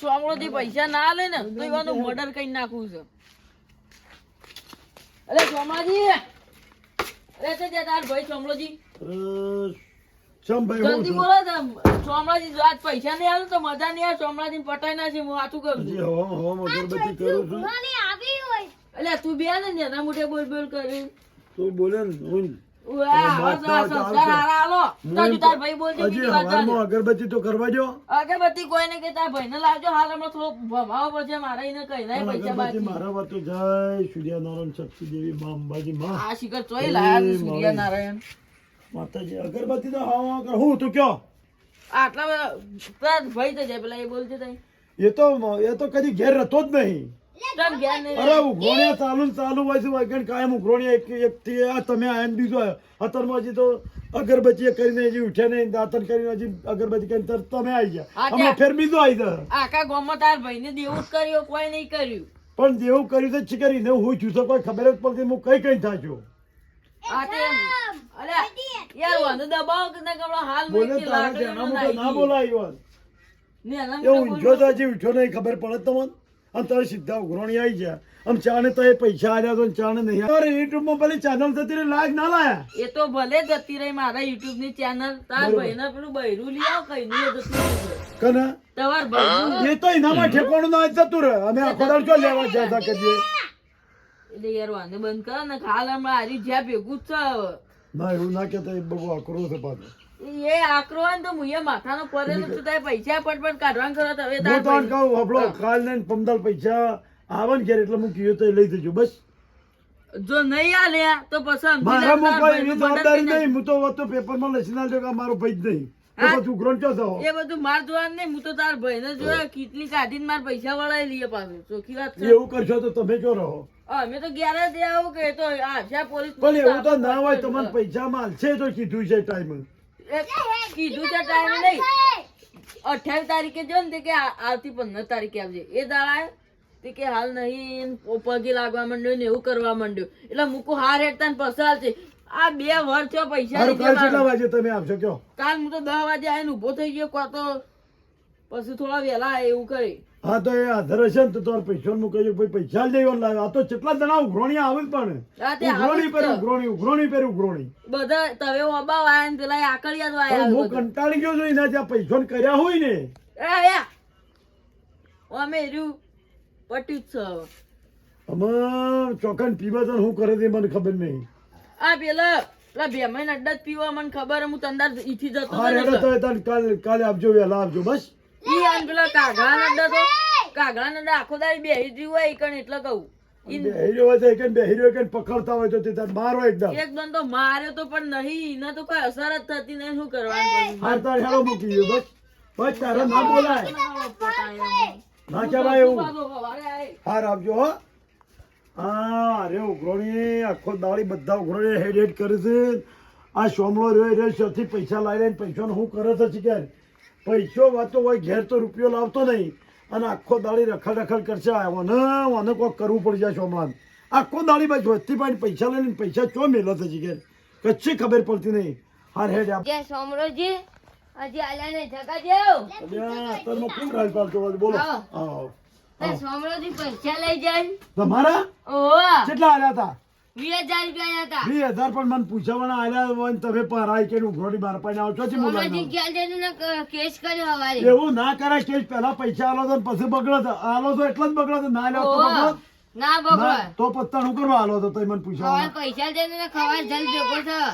સોમળોથી પૈસા ના લે ને તો એવાનું મર્ડર કરી નાખવું છે. અરે સોમાજી અરે તે જે તાર ભાઈ સોમળોજી અરે, ચમ ભાઈ હું જલ્દી બોલો સોમળાજી આજ પૈસા નહીં આવે તો મજા નહીં આવે સોમળાજી પટાઈ ના છે. હું સાચું કરું છું. એટલે તું બે ને એના બોલ બોલ કરી. તું બોલે ને ના ભાઈ અગરબત્તી તો કરવા જો અગરબત્તી કોઈને કે તાર ભાઈને લાવજો હાલ હમણાં થોડો ભમાવો પડશે મારે એને કઈ પણ પૈસા બાકી. મારા વાત તો જય સૂર્યનારાયણ શક્તિ દેવી મા. અંબાજી માં આ શિખર ચોય લાયા સૂર્યનારાયણ. માતાજી અગરબત્તી તો હા હું તું કયો? આટલા બધા ભાઈ તો જાય પેલા એ બોલતી તઈ. એ તો એ તો કદી ઘેર રહેતો જ નહીં. અરે ઉઘરોણિયા ચાલુ ને ચાલુ હોય છે વાગણ કાયમ ઉઘરોણિયા એક એક થી આ તમે આયન બીજો અત્યારમાં હજી તો અગરબત્તી કરીને હજી ઉઠ્યા નહીં દાંતન કરીને હજી અગરબત્તી કરીને તમે આવી ગયા. અમે ફેર બીજો આવી ગયા. આખા ગામમાં તાર ભાઈને દેવું જ કર્યું કોઈ નહીં કર્યું. પણ દેવું કર્યું તો છીકરી ને હું છું તો કોઈ ખબર જ પડતી હું કઈ કઈ થાય યાર વાંધો દબાવો કે હાલ બોલે તારા નું. બોલાય યાર ને એના એ મોઢે ઊંઝો બોલ. તો હજી ઉઠ્યો નહીં ખબર પડે તમને? આમ તારે સીધા ઉઘરણી આવી ગયા. આમ ચાને તો એ પૈસા આવ્યા તો ને ચાને નહીં અરે યુટ્યુબમાં ભલે ચેનલ થતી રહી લાગ ના લાયા. એ તો ભલે જતી રહી મારા યુટ્યુબની ચેનલ તાર ભાઈ ભાઈને પેલું બૈરું લઈ આવ કઈ નહીં જતું કને? તમાર ભાઈ એ તો એનામાં ઠેકાણું ના જતું રહે. અમે આખો દાડો ક્યાં લેવા જતા કરીએ એટલે યાર વાંધો બંધ કર ને ખાલ હમણાં હારી જ્યાં ભેગું જ છે. ના એવું ના કેતા એ બહુ આકરો છે પાછો. એ આકરો ને તો મુએ માથાનો પડેલો છું તારે પૈસા પટપટ કાઢવાનું કરો હવે તાર હું તો ભાઈ- કહું આપણો કાલ ને પંદર પૈસા આવે ઘેર એટલે હું કીધું તો લઈ જજો બસ. જો નહીં આલ્યા તો પછી મારા લે તાર મું કોઈ ભાઈનું એવી મર્ડર જવાબદારી નહીં હું તો તો પેપરમાં લખી નાખજો કે આ મારો ભાઈ જ નહીં. તો હા. પછી ઉઘરોણ ક્યાં થયો એ બધું માર જોવાનું નહીં હું તો તાર ભાઈને જોયા કેટલી કાઢીને માર પૈસા વળાવી લઈએ પાછું. ચોખ્ખી વાત એવું કરશો તો તમે જો રહો? અમે તો ઘેર જ આવું કે તો આશા પોલીસ પણ એવું તો ના હોય તમને પૈસા માલ છે તો કીધું છે ટાઈમ. કીધું છે ટાઈમ નહીં અઠ્યાવીસ તારીખે જો ને કે આવતી પંદર તારીખે આવજે. એ દાડા તે કે હાલ નહીં પગે લાગવા માંડ્યો ને એવું કરવા માંડ્યો. એટલે મૂકું હાર હેઠતા પસાર છે. આ બે વર્ષ પૈસા કાલ હું તો દસ વાગે આવીને ઊભો થઈ ગયો કાં તો પછી થોડા વહેલા એવું કરી. હા તો એ આધાર ને તો તમારે પૈસા નું કહ્યું ભાઈ પૈસા જ લેવા લાવ્યો આ તો કેટલા જણા ઉઘરોણી આવે પણ. ઉઘરોણી પર ઉઘરોણી ઉઘરોણી પર ઉઘરોણી. બધા તવે ઓબા આયા ને પેલા આકડિયા જ હું કંટાળી ગયો છું એના જ્યાં પૈસા કર્યા હોય ને. એ અમે રહ્યું પટ્યું જ છે હવે. ચોકન પીવા તો હું કરે તે મને ખબર નહીં. આ પેલા ભેમાઈને અડ્ડા જ પીવા મને ખબર હું તંદાર ઈથી જતો કાલે કાલે આપજો વહેલા આપજો બસ. ઈ આન પેલા કાગડા અડ્ડા તો કાગડા અડ્ડા આખો દાડી બેહી રહ્યું હોય કણ એટલે કહું. ઈ બેહીરો હોય તો એકન બેહીરો એકન પકડતા હોય તો તે તાર મારો એકદમ. એકદમ તો માર્યો તો પણ નહીં એને તો કોઈ અસર જ થતી નહીં શું કરવાનું હાર તાર હેડો મૂકી ગયો બસ. બસ તારા ના બોલાય. ના કહેવાય એવું. હાર આપજો હો. હા અરે ઉઘરોણી આખો દાડી બધા ઉઘરોણી હેડ હેડ કરે છે. આ સોમલો રહ્યો રહ્યો ત્યાંથી પૈસા લાવી લઈને પૈસાનો શું કરે છે શીખ્યા પૈસો વાતો હોય ઘેર તો રૂપિયો લાવતો નહીં. અને આખો દાડી રખડ રખડ કરશે. મને મને કોઈક કરવું પડી જાય હમણાં. આખો દાડી ભાઈ વસ્તી પાડી પૈસા લઈને પૈસા ચો મેલો થશે શીખે કચ્છી ખબર પડતી નહીં. હાર હેડ આપ. જય સોમરોજી હજી આલ્યા જગા જેવ? અત્યારમાં કોણ રાજ પાડતો બોલો. આવો. આવો. સોમરોજી પૈસા લઈ જાય. તમારા? કેટલા આવ્યા હતા? હજાર પણ મને પૂછાવાના આવ્યા હોય તમે પરાય કે ઉઘરોડી બાર પાઈને આવો છો છે સોમરોજી મુલાકાત. ગયા જઈને ને ક- કેસ કર્યો હવારે. એવું ના કરાય કે પહેલા પૈસા આલો તો પછી બગડો તો આલો તો એટલો જ બગડો તો ના આલ્યો તો ઓવા. બગડો. ના ના, બગડો. તો પત્તા નું કરવા આલો તો તમે મને હવે પૂછાવાના પૈસા દઈને ને જલ ભેગો થયો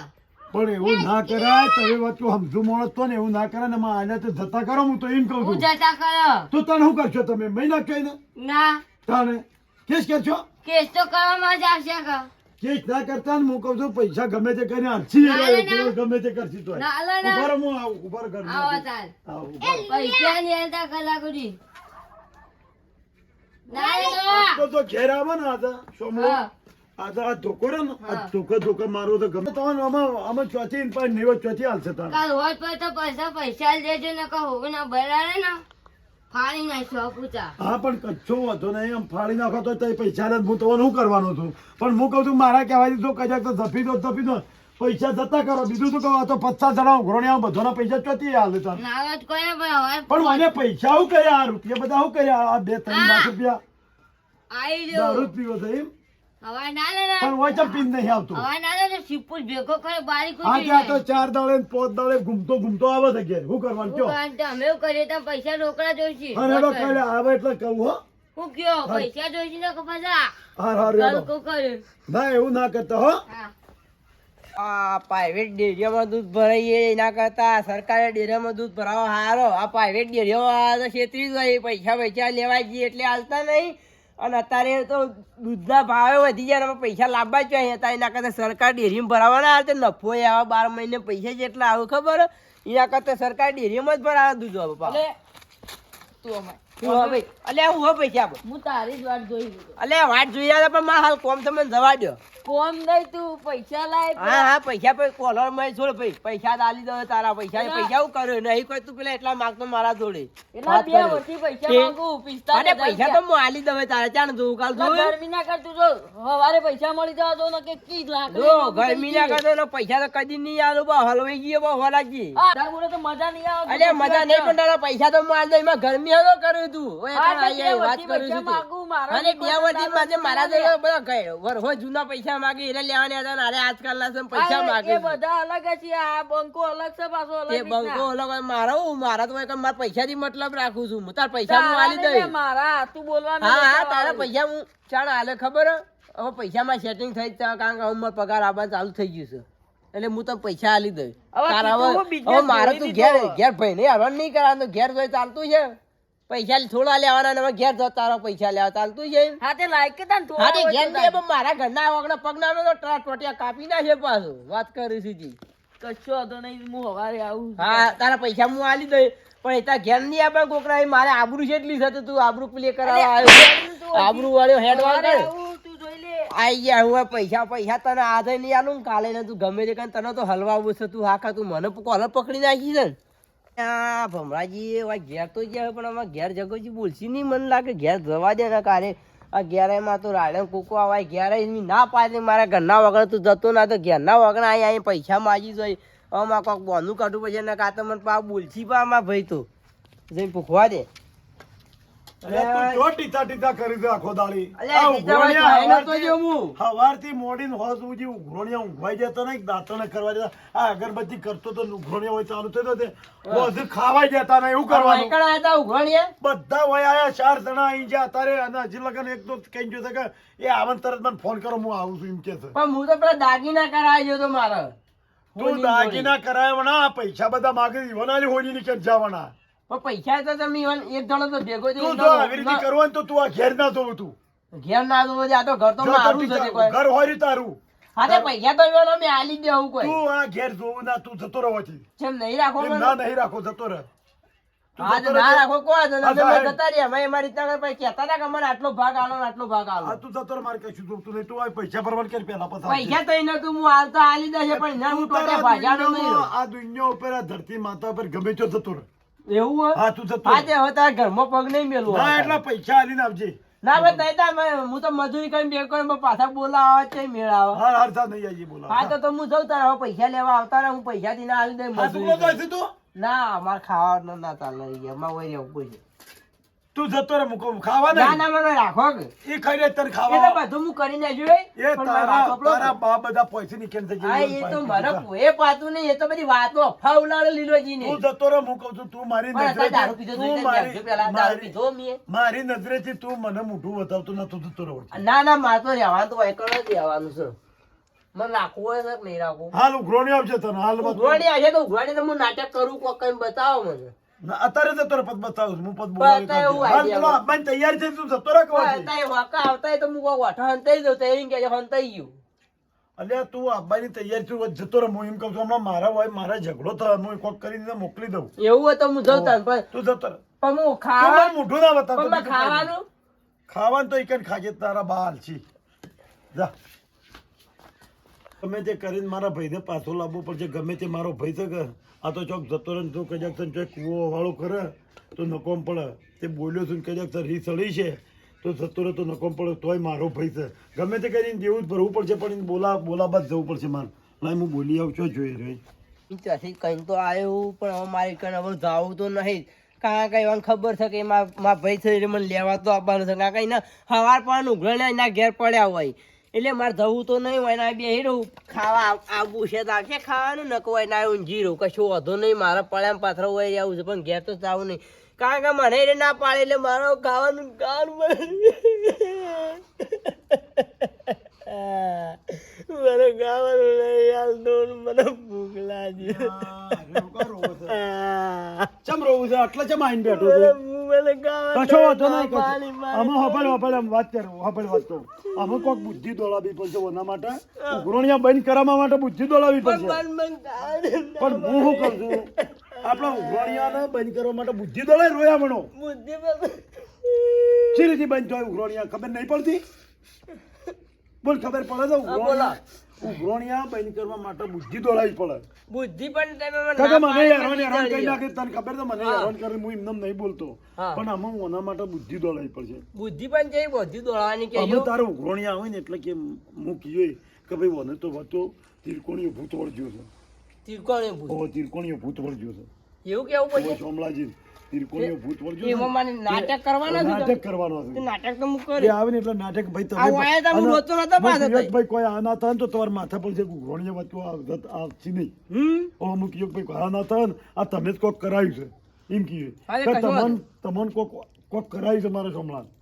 પણ એવું ના કરાય તમે વાત કહું સમજુ માણસ તો ને એવું ના કરે ને માં આલ્યા તો જતા કરો હું તો એમ કહું છું. જતા કરો. તો તને શું કરશો તમે મહિના કહી ને ના. તને કેસ કરશો? કેસ તો કરવામાં જ આવશે કે કેસ ના કરતા હું કહું છું પૈસા ગમે તે કરીને હાલશી. ગમે તે કરશી તો ના, ના, ના. ઊભા રહો, હું આવું ઉભર કર. પૈસા ની આલતા કલાકુજી ના તો તો ઘેર આવે ને આ તો સોમલો. આ ધોકો ને આ. ધોકો ધોકો મારો તો ગમે તો આમાં આમાં ચોથી પાંચ નેવો ચોથી હાલશે તારે કાલ હોત પર તો પૈસા પૈસા લેજો ને કહો ના બરાડે ને હા પણ કચ્છો હતો નહીં. આમ ફાડી નાખો તો તઈ પૈસા લે હું તો શું કરવાનો છું? પણ હું કહું છું મારા કહેવાથી તો કદાચ તો ધપી દો ધપી દો. પૈસા જતા કરો. બીજું શું કહો? તો પચાસ જણા ઉઘરોણિયા બધાના પૈસા ચોથી હાલે પણ મને પૈસા હું કયા રૂપિયા બધા હું કયા બે ત્રણ લાખ રૂપિયા. દારૂ પીવો એમ? હવે ના લે ને. પણ હોય પીન નહીં આવતું. હવે ના લે ને ભેગો કરે બારી હા કોઈ ત્યાં તો ચાર દાડે પાંચ દાડે ઘૂમતો ઘૂમતો આવે છે ઘેર. શું કરવાનું કયો? અમે એવું કરીએ તો પૈસા રોકડા જોઈશે. હા રેડો કઈ આવે એટલે કહું હો. હું કયો? પૈસા જોઈશે ને કે પાછા? હાર હાર રેડો કરે. ના એવું ના કરતા હો. આ પ્રાઇવેટ ડેરીઓમાં દૂધ ભરાઈએ એના કરતા. સરકારી ડેરીઓમાં દૂધ ભરાવો હારો. આ પ્રાઇવેટ ડેરીઓમાં તો છેતરી જ હોય. પૈસા પૈસા લેવા જઈએ એટલે હાલતા નહીં. અને અત્યારે તો દૂધના ભાવે વધી જાય એમાં પૈસા લાવવા જ જોઈએ અત્યારે એના કરતાં સરકાર ડેરીમાં ભરાવાના આવે તો નફો આવે બાર મહિને પૈસા જેટલા આવે ખબર? એના કરતા સરકાર ડેરીમાં જ ભરાવે દૂધ હવે બાપા. તું અમાય હવે અલ્યા હું હો પૈસા હું તારી જ વાત જોઈ અલ્યા વાત જોઈ આવે પણ મારા હાલ કોમ તમે જવા દો કોમ નહીં તું પૈસા લાય હા હા પૈસા પછી કોલરમાં છોડ ભાઈ. પૈસા દાલી દો તારા પૈસા. પૈસા હું કર્યો? નહીં કોઈ તું પેલા એટલા માંગતો મારા જોડે. એટલા બે વર્ષથી પૈસા અરે તો હું આલી દઉં તારે. ચાણ જોઉં કાલ જો ગરમી ના કરતું જો. સવારે પૈસા મળી જવા દો ને કે કી લાકડી જો ગરમી ના ઈ કરતો ને પૈસા તો કદી નહીં આલો. બા હલવાઈ ગયો બા હોલાજી તાર બોલે તો મજા નહીં આવે અરે મજા નહીં પણ તારા પૈસા તો હું આલી દઉં એમાં ગરમી હતો કર્યું તું. વાત કરું છું મારા અને બે તો મારા જોડે બધા ગયો વરહો જૂના પૈસા માંગે એટલે લેવાના હતા અરે આજકાલના છે પૈસા અરે, એ બધા અલગ છે. આ બંકો અલગ છે પાછો અલગ તે બંકો અલગ હોય. મારા મારા તો હોય કે મારા પૈસાથી મતલબ રાખું છું. હું તારા પૈસા હું આલી નહીં મારા તું હા હા તારા પૈસા હું ચાલ હાલે ખબર? હે? હવે પૈસામાં સેટિંગ થઈ જ કારણ કે હવે પગાર આવવાનું ચાલુ થઈ ગયું છે. એટલે હું તો પૈસા આલી દઉં તારા હવે હવે મારે તું ઘેર ઘેર ભાઈ નહીં હરણ નહીં કરવાનું ઘેર જોઈ ચાલતું છે. પૈસા થોડા લેવાના ને ઘેર જતા તારા પૈસા લેવા. ચાલતું છે? હાથે લાયક હતા ને હા થોડા તે ઘેર દે પણ મારા ઘરના વગરના પગના તો ટોટિયા કાપી નાખે પાછું. વાત કરી સીધી. કશો હતો નહીં હું હવારે આવું હા તારા પૈસા હું આલી દઈ. પણ એ તારા ઘેર નહીં આપે કોકરા મારે આબરૂ જેટલી છે તો તું આબરૂ પ્લે કરાવવા આવ્યો. આબરૂ વાળો હેડ વાળ તું આઈ ગયા હું પૈસા પૈસા તને આજે નહીં આલું કાલે ને તું ગમે તે કારણ તને તો હલવાવું છે. તું આખા તું મને કોલર પકડી નાખી છે? ને ભમરાજી એવા ઘેર તો ગયા પણ આમાં ઘેર જગોજી બોલશી નહીં. મને લાગે ઘેર જવા દે ને કારે આ ઘેરેમાં તો રાડે કોકો આવાય ઘેરાય ના પાડે મારા ઘરના વગર તું જતો ના તો ઘેરના વગર અહીં અહીં પૈસા માગી જોઈ આમાં કોક બોનું કાઢવું પછી ને કાં તો મને પા બોલશી પા આમાં ભાઈ તો. જઈને પૂખવા દે. અગરબત્તી કરતો તો ઉઘરોણિયા હોય ચાલુ થયો તો ખાવાઈ જતા એવું કરવાનું? બધા આયા ચાર જણા અહીં જ્યાં અત્યારે અને હજી લગન એક તો કઈ કે એ આવન તરત મને ફોન કરો હું આવું છું એમ કે છે. પણ હું તો પેલા દાગીના કરાવી ગયો તો મારે. તું દાગીના કરાવવાના પૈસા બધા માગે વનાલી હોળી ની કે જવાના. પણ પૈસા તો તમે એક જણો તો ભેગો થઈને તું આવી રીતે તો તું આ ઘેર ના જોવું તું. ઘેર ના જોવું આ તો ઘર તો મારું છે કોઈ. ઘર હોય તારું હા તે પૈસા તો ઈવન અમે આલી દેવું કોઈ. તું આ ઘેર જોવું ના તું જતો રહેવાથી જેમ નહીં રાખો ના નહીં રાખો જતો રહે. ના રાખો. અમે જતા રહીએ. અમે અમારી રીતના પછી કહેતા હતા કે અમને આટલો ભાગ આલો આટલો ભાગ આલો. આ તું જતો રહે, મારે જોતું નહીં. તું આ પૈસા ભરવાનું કરી પેલા પૈસા તો એને તું હું હાલ તો આલી દેશે પણ હું નહીં. આ દુનિયા ઉપર આ ધરતી માતા ઉપર ગમે તો જતો રહે. એવું હોય? હા તું જતો આજે હવે તારા ઘરમાં પગ નહીં મેલું ના એટલા પૈસા આલીને આવજે. ના ભાઈ તઈ તાર હું તો મજૂરી કરીને બે કરીને પાછા બોલાવા છે મેળ હા હાર તા નહીં આવીએ બોલા હા તો તો હું જઉં તારા હવે પૈસા લેવા આવતા રહે હું પૈસા થી ના આલી બોલતો મજૂરી તું. ના અમારે ખાવાનું ના ચાલે એમાં વહી રહેવું પડશે. તું જતો રે મુકો ખાવા ના ના મને રાખો એ ખાઈ રે તને ખાવા. એટલે બધું હું કરી નાખ્યું હે. એ તારા તારા બા બધા પૈસા ની કેમ થઈ હા એ તો મારે પોએ પાતું નહીં એ તો બધી વાતો અફવા ઉલાડે લીલોજી ને તું જતો રે મુકો છું તું મારી અત્યારે દારૂ પીધો નજરે તું પેલા. દારૂ પીધો મે. મારી નજરેથી તું મને મોઢું બતાવતું નતું જતો રે ના ના માર તો રહેવાનું તો એકલો જ રહેવાનું છે. મને રાખવું હોય છે નહીં રાખવું. હાલ ઉઘરોણી આવશે તને હાલ ઉઘરોણી આવશે તો ઉઘરોણી તો હું નાટક કરું કોક કઈ બતાવો મને. ના, અત્યારે તો રહે પદ બતાવું છું. હું પદ બોલાવી. હાલ પેલો. આપવાની તૈયાર છે તું જતો રહે પણ કવાથી. અત્યારે આવતા તો હું કોક વાઠા હંતાઈ દઉં તો એમ કે હંતાઈ ગયો અલ્યા તું અબ્બાની તૈયાર છું જતો રહે હું એમ કહું છું હમણાં મારા હોય મારા ઝઘડો થયો હું કોક કરીને મોકલી દઉં એવું હોય તો હું જતા પણ તું જતો પણ હું ખાવા મોઢું ના બતાવ પણ. ખાવાનું ખાવાનું તો એક ખાજે તારા બાલ છે જા ગમે તે કરીને મારા ભાઈને પાછો લાવવો પડશે ગમે તે મારો ભાઈ છે કે આ તો ચોક જતો રહે તો કજાક તને ચોક કૂવો વાળો કરે, તો નકોમ પડે. તે બોલ્યો છું કજાક તારી સળી છે, તો જતો રહે તો નકોમ પડે, તોય મારો ભાઈ છે. ગમે તે કરીને જેવું જ ભરવું પડશે પણ બોલા બોલા બાદ જવું પડશે મારે. ભાઈ હું બોલી આવું છું, જોઈ રહી ત્યાંથી કઈ તો આવ્યું, પણ હવે મારી કણ હવે જાવું તો નહીં. કાં કઈ મને ખબર છે કે મારા ભાઈ છે મને લેવા તો આવવાનું છે. કાં કઈ ના હવાર પણ ઉઘડે ના ઘેર પડ્યા હોય. એટલે મારે જવું તો નહીં હોય ને બે રહું. ખાવા આવ- છે તો આવશે ખાવાનું નકો હોય ના ઊંઘી રહું. કશું વધુ નહીં મારે પડ્યા પાથરો હોય આવું છે પણ ઘેર તો જવું નહીં. કારણ કે મને એને ના પાડે એટલે મારો ખાવાનું ખાવાનું મને ખાવાનું નહીં હાલતો ને મને ભૂખ લાગી. ચમ રોવું છે? એટલે ચમ આઈને બેઠો છે? કશો વાંધો નહીં કશો પાણી મારે. આમાં હપડ હપડ વાત કરું હપડ વાત કરું. આમાં કોઈક બુદ્ધિ દોડાવી પડશે ઓના માટે. ઉઘરોણિયા બંધ કરાવવા માટે બુદ્ધિ દોડાવી પડશે. પણ મને ખાવાનું પણ હું શું કરું છું? આપણા ઉઘરોણિયાને બંધ કરવા માટે બુદ્ધિ દોડાય રોયા મણો. બુદ્ધિ પર- રીતે બંધ થાય ઉઘરોણિયા? ખબર નહીં પડતી? બોલ ખબર પડે ઉઘરોણિયા ઉઘરોણિયા બંધ કરવા માટે બુદ્ધિ દોડાવી પડે. બુદ્ધિ પણ તમે મને કાકા મને હેરાન હેરાન કરી નાખે તને ખબર છે મને હેરાન કરે હું એમને નહીં બોલતો. પણ આમાં ઓના માટે બુદ્ધિ દોડાવી પડશે. બુદ્ધિ પણ છે બુદ્ધિ દોડાવવાની કે અમે તારે ઉઘરોણિયા હોય ને એટલે કે હું કીધું કે ભાઈ વને તો વતો ત્રિકોણીય ભૂત વળજ્યો છે. ત્રિકોણી ભૂત. ઓ ત્રિકોણીય ભૂત વળજ્યો છે. એવું કેવું પછી? સોમલાજી નાટક કરવાના નાટક કરવાનો નાટક તો હું આવે ને એટલે નાટક ભાઈ તમે નતો ભાઈ કોઈ તો તમારા માથા પર જે ઉઘરોણીયા વચ્ચે આવત- નહીં. હમ? ઓ અમુક ભાઈ આ ના થાય આ તમે જ કોક કરાયું છે. એમ કીધું તમને તમને કોક કોક કરાવ્યું છે મારા સોમલાને હમ.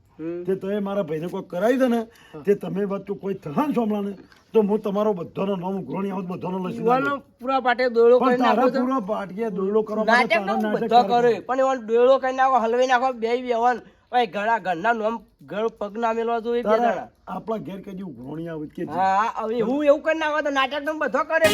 તે તમે મારા ભાઈને કોઈ કરાવી દે ને તે તમે તો કોઈ થયા ને સોમલાને તો હું તમારો બધાનો નામ ગ્રોણી આવત બધાનો લસી યુવાનો પૂરા પાટે દોડો કરી નાખો. પૂરા પાટે દોડો કરો નાટક બધો કરે. પણ એવો દોડો કરી નાખો હલવી નાખો બે વ્યવન ભાઈ ઘણા ઘરના નામ ઘર પગ ના મેલવા જો બે તારા જણા આપણા ઘેર કદી ગ્રોણી આવે કે હા હવે હું એવું કરી નાખો તો નાટક તો બધો કરે.